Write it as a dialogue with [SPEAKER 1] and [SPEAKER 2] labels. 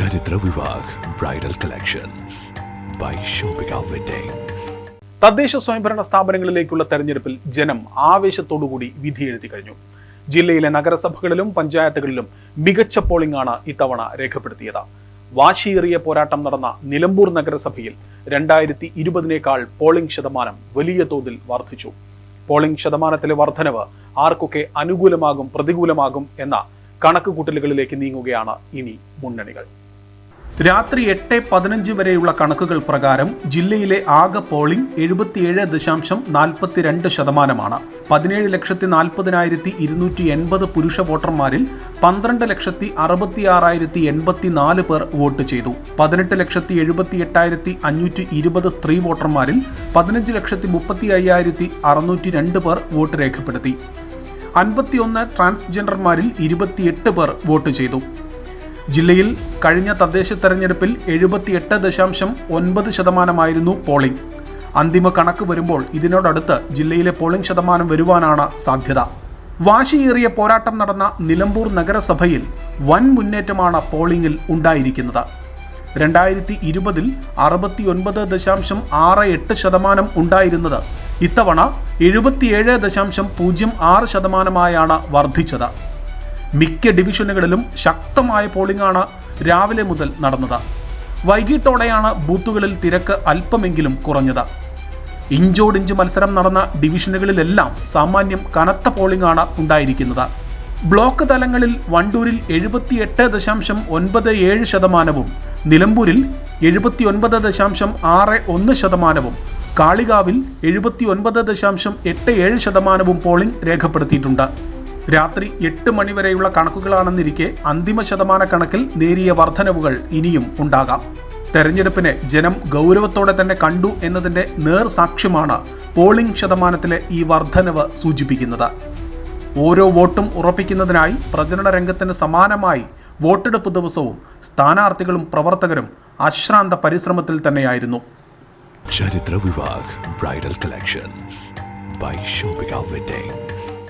[SPEAKER 1] ചരിത്ര Vivah bridal collections by ഷോപ്പിക
[SPEAKER 2] തദ്ദേശ സ്വയംഭരണ സ്ഥാപനങ്ങളിലേക്കുള്ള തെരഞ്ഞെടുപ്പിൽ ജനം ആവേശത്തോടുകൂടി വിധി എഴുതി കഴിഞ്ഞു ജില്ലയിലെ നഗരസഭകളിലും പഞ്ചായത്തുകളിലും മികച്ച പോളിംഗ് ആണ് ഇത്തവണ രേഖപ്പെടുത്തിയത് വാശിയേറിയ പോരാട്ടം നടന്ന നിലമ്പൂർ നഗരസഭയിൽ രണ്ടായിരത്തി ഇരുപതിനേക്കാൾ പോളിംഗ് ശതമാനം വലിയ തോതിൽ വർദ്ധിച്ചു പോളിംഗ് ശതമാനത്തിലെ വർധനവ് ആർക്കൊക്കെ അനുകൂലമാകും പ്രതികൂലമാകും എന്ന കണക്കുകൂട്ടലുകളിലേക്ക് നീങ്ങുകയാണ് ഇനി മുന്നണികൾ
[SPEAKER 3] രാത്രി എട്ട് പതിനഞ്ച് വരെയുള്ള കണക്കുകൾ പ്രകാരം ജില്ലയിലെ ആകെ പോളിംഗ് എഴുപത്തിയേഴ് ദശാംശം നാൽപ്പത്തിരണ്ട് ശതമാനമാണ് പതിനേഴ് ലക്ഷത്തി നാൽപ്പതിനായിരത്തി ഇരുന്നൂറ്റി എൺപത് പുരുഷ വോട്ടർമാരിൽ പന്ത്രണ്ട് ലക്ഷത്തി അറുപത്തിയാറായിരത്തി എൺപത്തി നാല് പേർ വോട്ട് ചെയ്തു പതിനെട്ട് ലക്ഷത്തി എഴുപത്തി എട്ടായിരത്തി അഞ്ഞൂറ്റി ഇരുപത് സ്ത്രീ വോട്ടർമാരിൽ പതിനഞ്ച് ലക്ഷത്തി മുപ്പത്തി അയ്യായിരത്തി അറുന്നൂറ്റി രണ്ട് പേർ വോട്ട് രേഖപ്പെടുത്തി അൻപത്തിയൊന്ന് ട്രാൻസ്ജെൻഡർമാരിൽ ഇരുപത്തിയെട്ട് പേർ വോട്ട് ചെയ്തു ജില്ലയിൽ കഴിഞ്ഞ തദ്ദേശ തെരഞ്ഞെടുപ്പിൽ എഴുപത്തിയെട്ട് ദശാംശം ഒൻപത് ശതമാനമായിരുന്നു പോളിംഗ് അന്തിമ കണക്ക് വരുമ്പോൾ ഇതിനോടടുത്ത് ജില്ലയിലെ പോളിംഗ് ശതമാനം വരുവാനാണ് സാധ്യത വാശിയേറിയ പോരാട്ടം നടന്ന നിലമ്പൂർ നഗരസഭയിൽ വൻ മുന്നേറ്റമാണ് പോളിംഗിൽ ഉണ്ടായിരിക്കുന്നത് രണ്ടായിരത്തി ഇരുപതിൽ അറുപത്തിയൊൻപത് ദശാംശം ആറ് എട്ട് ശതമാനം ഉണ്ടായിരുന്നത് ഇത്തവണ എഴുപത്തിയേഴ് ദശാംശം പൂജ്യം ആറ് ശതമാനമായാണ് വർദ്ധിച്ചത് മിക്ക ഡിവിഷനുകളിലും ശക്തമായ പോളിംഗാണ് രാവിലെ മുതൽ നടന്നത് വൈകിട്ടോടെയാണ് ബൂത്തുകളിൽ തിരക്ക് അല്പമെങ്കിലും കുറഞ്ഞത് ഇഞ്ചോടിഞ്ച് മത്സരം നടന്ന ഡിവിഷനുകളിലെല്ലാം സാമാന്യം കനത്ത പോളിംഗാണ് ഉണ്ടായിരിക്കുന്നത് ബ്ലോക്ക് തലങ്ങളിൽ വണ്ടൂരിൽ എഴുപത്തിയെട്ട് ദശാംശം ഒൻപത് ഏഴ് ശതമാനവും നിലമ്പൂരിൽ എഴുപത്തിയൊൻപത് ദശാംശം ആറ് ഒന്ന് ശതമാനവും കാളികാവിൽ എഴുപത്തിയൊൻപത് ദശാംശം എട്ട് ഏഴ് ശതമാനവും പോളിംഗ് രേഖപ്പെടുത്തിയിട്ടുണ്ട് രാത്രി എട്ട് മണിവരെയുള്ള കണക്കുകളാണെന്നിരിക്കെ അന്തിമ ശതമാന കണക്കിൽ നേരിയ വർധനവുകൾ ഇനിയും ഉണ്ടാകാം തെരഞ്ഞെടുപ്പിനെ ജനം ഗൗരവത്തോടെ തന്നെ കണ്ടു എന്നതിന്റെ നേർ സാക്ഷ്യമാണ് പോളിംഗ് ശതമാനത്തിലെ ഈ വർധനവ് സൂചിപ്പിക്കുന്നത് ഓരോ വോട്ടും ഉറപ്പിക്കുന്നതിനായി പ്രചരണ രംഗത്തിന് സമാനമായി വോട്ടെടുപ്പ് ദിവസവും സ്ഥാനാർത്ഥികളും പ്രവർത്തകരും അശ്രാന്ത പരിശ്രമത്തിൽ തന്നെയായിരുന്നു ചരിത്ര വിഭാഗ് ബ്രൈഡൽ കളക്ഷൻസ് ബൈ